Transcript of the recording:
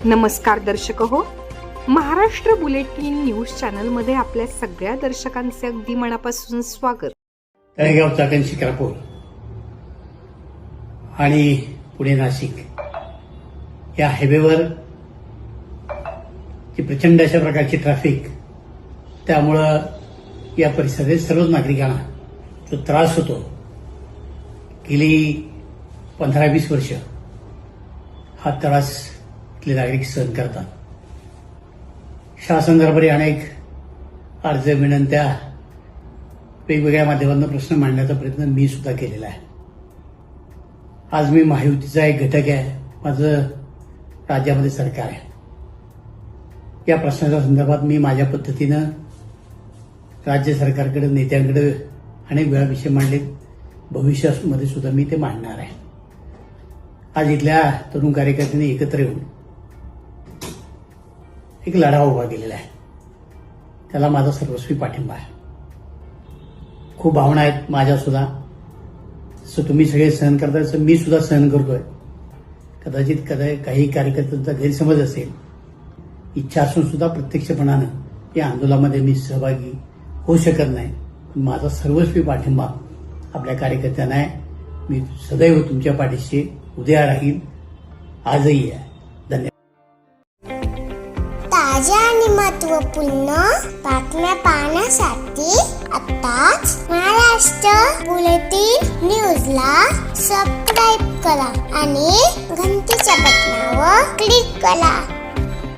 नमस्कार दर्शक हो. महाराष्ट्र बुलेटिन न्यूज चॅनलमध्ये आपल्या सगळ्या दर्शकांचे अगदी मनापासून स्वागत. तळेगाव चाकण शिक्रापूर आणि पुणे नाशिक या हायवेवर जी प्रचंड अशा प्रकारची ट्रॅफिक त्यामुळं या परिसरातील सर्वच नागरिकांना जो त्रास होतो गेली पंधरा वीस वर्ष हा त्रास इथले नागरिक सहन करतात. शासनदरबारे अनेक अर्ज विनंत्या वेगवेगळ्या माध्यमातून प्रश्न मांडण्याचा प्रयत्न मी सुद्धा केलेला आहे. आज मी महायुतीचा एक घटक आहे. माझं राज्यामध्ये सरकार आहे. या प्रश्नाच्या संदर्भात मी माझ्या पद्धतीनं राज्य सरकारकडे नेत्यांकडे अनेक वेळा विषय मांडले. भविष्यामध्ये सुद्धा मी ते मांडणार आहे. आज इथल्या तरुण कार्यकर्त्यांनी एकत्र येऊन एक लढा उभा केलेला आहे. त्याला माझा सर्वस्वी पाठिंबा आहे. खूप भावना आहेत माझ्या सुद्धा. सो तुम्ही सगळे सहन करताय सो मी सुद्धा सहन करतोय. कदाचित कदा काही कार्यकर्त्यांचा गैरसमज असेल. इच्छा असून सुद्धा प्रत्यक्षपणानं या आंदोलनामध्ये मी सहभागी होऊ शकत नाही. पण माझा सर्वस्वी पाठिंबा आपल्या कार्यकर्त्यांना आहे. मी सदैव तुमच्या पाठीशी उद्या राहील आजही आहे. ताज्या आणि महत्त्वपूर्ण बातम्या पाहण्यासाठी आताच महाराष्ट्र बुलेटिन न्यूजला सबस्क्राईब करा आणि घंटीच्या बटनावर क्लिक करा.